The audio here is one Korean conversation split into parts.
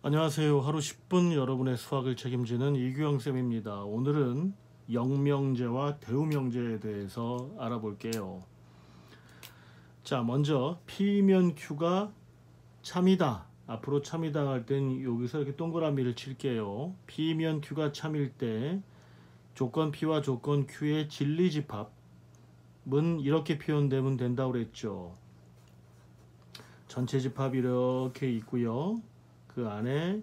안녕하세요. 하루 10분 여러분의 수학을 책임지는 이규영 쌤입니다. 오늘은 영명제와 대우명제에 대해서 알아볼게요. 자, 먼저 P면 Q가 참이다. 앞으로 참이다 할 땐 여기서 이렇게 동그라미를 칠게요. P면 Q가 참일 때 조건 P와 조건 Q의 진리집합은 이렇게 표현되면 된다고 그랬죠. 전체 집합이 이렇게 있고요. 그 안에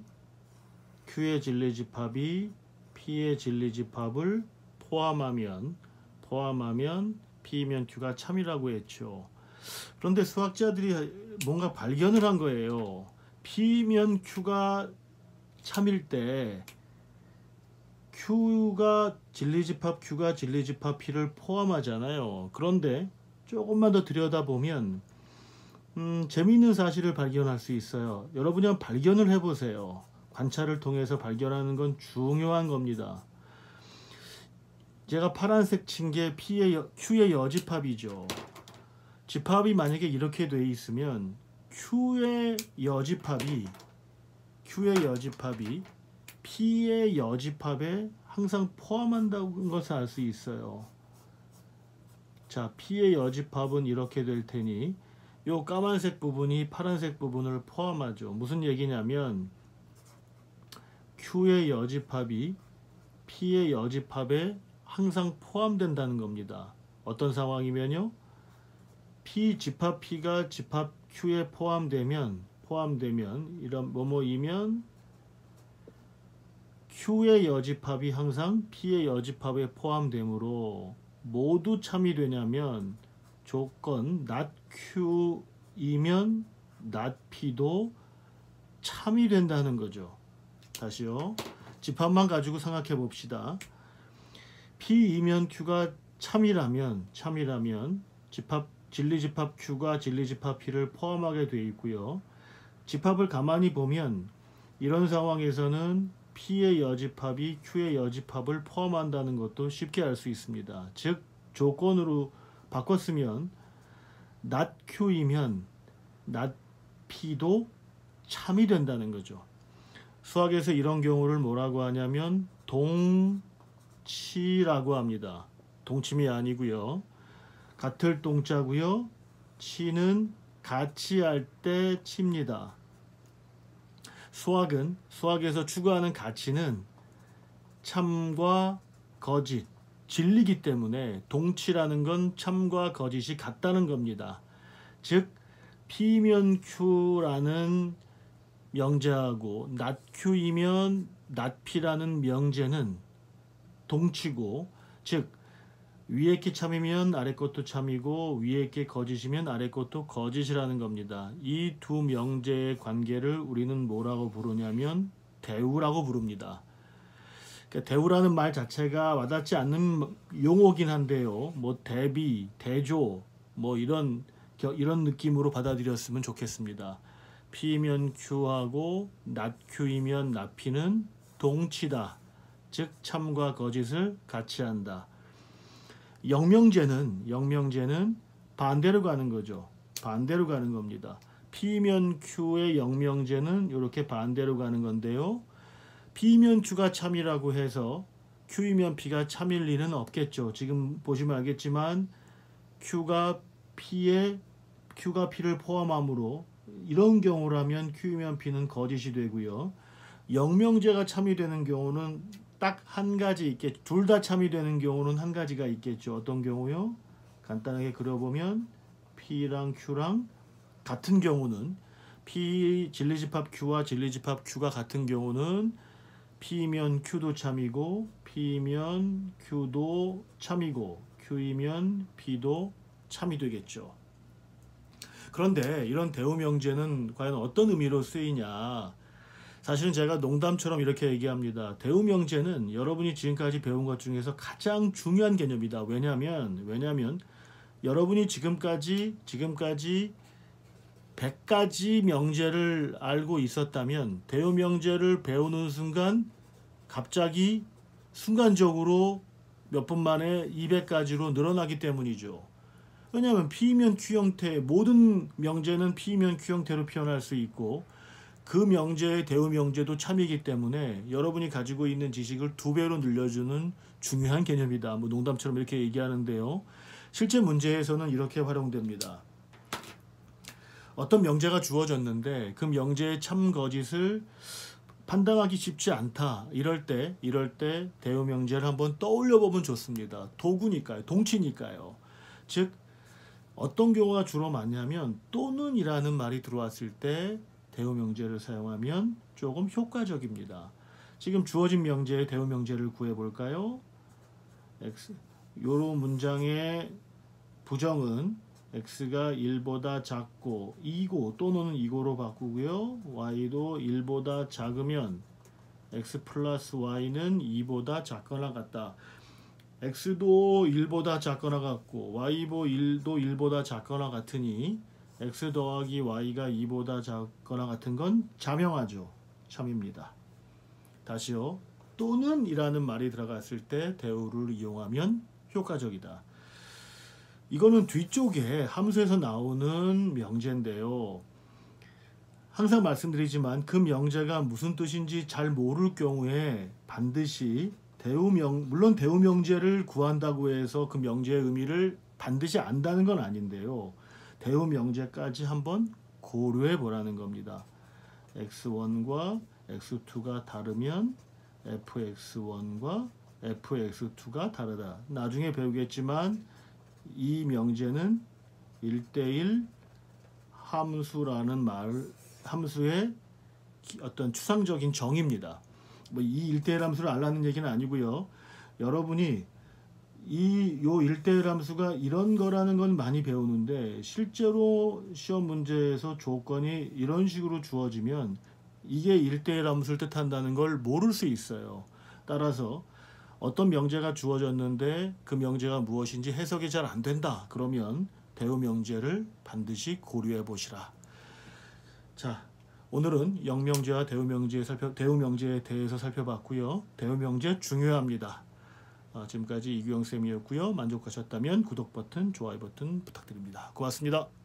Q의 진리집합이 P의 진리집합을 포함하면 포함하면 P면 Q가 참이라고 했죠. 그런데 수학자들이 뭔가 발견을 한 거예요. P면 Q가 참일 때 Q가 진리집합 Q가 진리집합 P를 포함하잖아요. 그런데 조금만 더 들여다보면 음, 재미있는 사실을 발견할 수 있어요. 여러분이 한번 발견을 해보세요. 관찰을 통해서 발견하는 건 중요한 겁니다. 제가 파란색 친 게 Q의 여집합이죠. 집합이 만약에 이렇게 돼 있으면 Q의 여집합이 Q의 여집합이 P의 여집합에 항상 포함한다는 것을 알 수 있어요. 자, P의 여집합은 이렇게 될 테니 요 까만색 부분이 파란색 부분을 포함하죠. 무슨 얘기냐면 Q의 여집합이 P의 여집합에 항상 포함된다는 겁니다. 어떤 상황이면요. P 집합 P가 집합 Q에 포함되면 포함되면 이런 뭐뭐이면 Q의 여집합이 항상 P의 여집합에 포함되므로 모두 참이 되냐면 조건 not Q이면 not P도 참이 된다는 거죠. 다시요. 집합만 가지고 생각해 봅시다. P이면 Q가 참이라면 참이라면 집합 진리집합 Q가 진리집합 P를 포함하게 되어 있고요. 집합을 가만히 보면 이런 상황에서는 P의 여집합이 Q의 여집합을 포함한다는 것도 쉽게 알 수 있습니다. 즉 조건으로 바꿨으면 not P도 참이 된다는 거죠. 수학에서 이런 경우를 뭐라고 하냐면 동치라고 합니다. 동침이 아니고요. 같을 동자고요. 치는 같이 할 때 칩니다. 수학은 수학에서 추구하는 가치는 참과 거짓, 진리기 때문에 동치라는 건 참과 거짓이 같다는 겁니다. 즉 P면 Q라는 명제하고 not Q이면 not P라는 명제는 동치고 즉 위에 게 참이면 아래 것도 참이고 위에 게 거짓이면 아래 것도 거짓이라는 겁니다. 이 두 명제의 관계를 우리는 뭐라고 부르냐면 대우라고 부릅니다. 그러니까 대우라는 말 자체가 와닿지 않는 용어긴 한데요. 뭐 대비, 대조, 뭐 이런 이런 느낌으로 받아들였으면 좋겠습니다. P면 Q하고 not Q이면 not P는 동치다. 즉 참과 거짓을 같이 한다. 영명제는 영명제는 반대로 가는 거죠. 반대로 가는 겁니다. P면 Q의 영명제는 이렇게 반대로 가는 건데요. P면 Q가 참이라고 해서 Q이면 P가 참일 리는 없겠죠. 지금 보시면 알겠지만 Q가 P에 Q가 P를 포함하므로 이런 경우라면 Q이면 P는 거짓이 되고요. 영명제가 참이 되는 경우는 딱 한 가지 있겠죠. 둘 다 참이 되는 경우는 한 가지가 있겠죠. 어떤 경우요? 간단하게 그려보면 P랑 Q랑 같은 경우는 P 진리집합 Q와 진리집합 Q가 같은 경우는 P면 Q도 참이고 P면 Q도 참이고 Q이면 P도 참이 되겠죠. 그런데 이런 대우명제는 과연 어떤 의미로 쓰이냐? 사실은 제가 농담처럼 이렇게 얘기합니다. 대우명제는 여러분이 지금까지 배운 것 중에서 가장 중요한 개념이다. 왜냐하면 왜냐하면 여러분이 지금까지 지금까지 100가지 명제를 알고 있었다면 대우명제를 배우는 순간 갑자기 순간적으로 몇 분 만에 200가지로 늘어나기 때문이죠. 왜냐하면 P면 Q 형태 모든 명제는 P면 Q 형태로 표현할 수 있고 그 명제의 대우 명제도 참이기 때문에 여러분이 가지고 있는 지식을 두 배로 늘려주는 중요한 개념이다. 뭐 농담처럼 이렇게 얘기하는데요. 실제 문제에서는 이렇게 활용됩니다. 어떤 명제가 주어졌는데 그 명제의 참 거짓을 판단하기 쉽지 않다. 이럴 때 이럴 때 대우 명제를 한번 떠올려 보면 좋습니다. 도구니까요. 동치니까요. 즉 어떤 경우가 주로 많냐면 또는이라는 말이 들어왔을 때 대우 명제를 사용하면 조금 효과적입니다. 지금 주어진 명제의 대우 명제를 구해 볼까요? x 요런 문장의 부정은 x가 1보다 작고 2고 또는 2고로 바꾸고요. y도 1보다 작으면 x 플러스 y는 2보다 작거나 같다. x도 1보다 작거나 같고 y도 1도 1보다 작거나 같으니 x 더하기 y가 2보다 작거나 같은 건 자명하죠. 참입니다. 다시요. 또는 이라는 말이 들어갔을 때 대우를 이용하면 효과적이다. 이거는 뒤쪽에 함수에서 나오는 명제인데요. 항상 말씀드리지만 그 명제가 무슨 뜻인지 잘 모를 경우에 반드시 대우명 물론 대우명제를 구한다고 해서 그 명제의 의미를 반드시 안다는 건 아닌데요. 대우명제까지 한번 고려해 보라는 겁니다. x1과 x2가 다르면 fx1과 fx2가 다르다. 나중에 배우겠지만 이 명제는 1대1 함수라는 말 함수의 어떤 추상적인 정의입니다. 뭐 이 1대1 함수를 알라는 얘기는 아니고요. 여러분이 이요 1대1 함수가 이런 거라는 건 많이 배우는데 실제로 시험 문제에서 조건이 이런 식으로 주어지면 이게 1대1 함수를 뜻한다는 걸 모를 수 있어요. 따라서 어떤 명제가 주어졌는데 그 명제가 무엇인지 해석이 잘 안 된다. 그러면 대우 명제를 반드시 고려해 보시라. 자, 오늘은 영명제와 대우 명제에 살펴 대우 명제에 대해서 살펴봤고요. 대우 명제 중요합니다. 어, 지금까지 이규영 쌤이었고요. 만족하셨다면 구독 버튼, 좋아요 버튼 부탁드립니다. 고맙습니다.